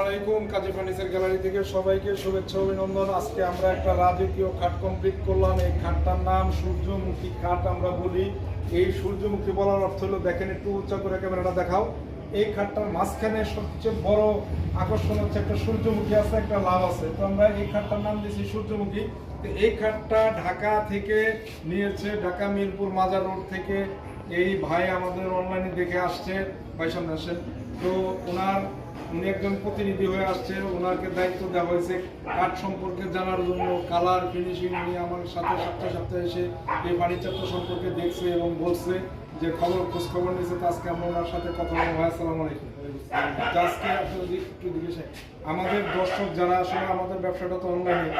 আলাইকুম, কাজী furniture gallery থেকে সবাইকে শুভেচ্ছা, অভিনন্দন। আজকে আমরা একটা রাজকীয় খাট কমপ্লিট করলাম। এই খাটটার নাম সূর্যমুখী খাট আমরা বলি। এই সূর্যমুখী বলার অর্থ হলো, দেখেন একটু উচ্চা করে ক্যামেরাটা দেখাও। এই খাটটার মাঝখানে সবচেয়ে বড় আকর্ষণ হচ্ছে একটা সূর্যমুখী আছে, একটা লাভ আছে। তো আমরা এই খাটটার নাম দিয়েছি সূর্যমুখী। তো এই খাটটা ঢাকা থেকে নিয়েছে ঢাকা মিরপুর মাজার রোড থেকে। এই ভাই আমাদের অনলাইনে দেখে আসছে। ভাই সামনে আসেন। তো ওনার, উনি একজন প্রতিনিধি হয়ে আসছে, ওনাকে দায়িত্ব দেওয়া হয়েছে কাঠ সম্পর্কে জানার জন্য, কালার ফিনিশিং উনি আমার সাথে সপ্তাহে সপ্তাহে এসে এই ফার্নিচারটা সম্পর্কে দেখছে এবং বলছে যে খবর খোঁজ খবর নিয়েছে, তো আজকে আমরা ওনার সাথে কথা বলব। আসসালামু আলাইকুম। আজকে আপনি একটু দিকে আমাদের দর্শক যারা আসলে আমাদের ব্যবসাটা তো অনলাইনে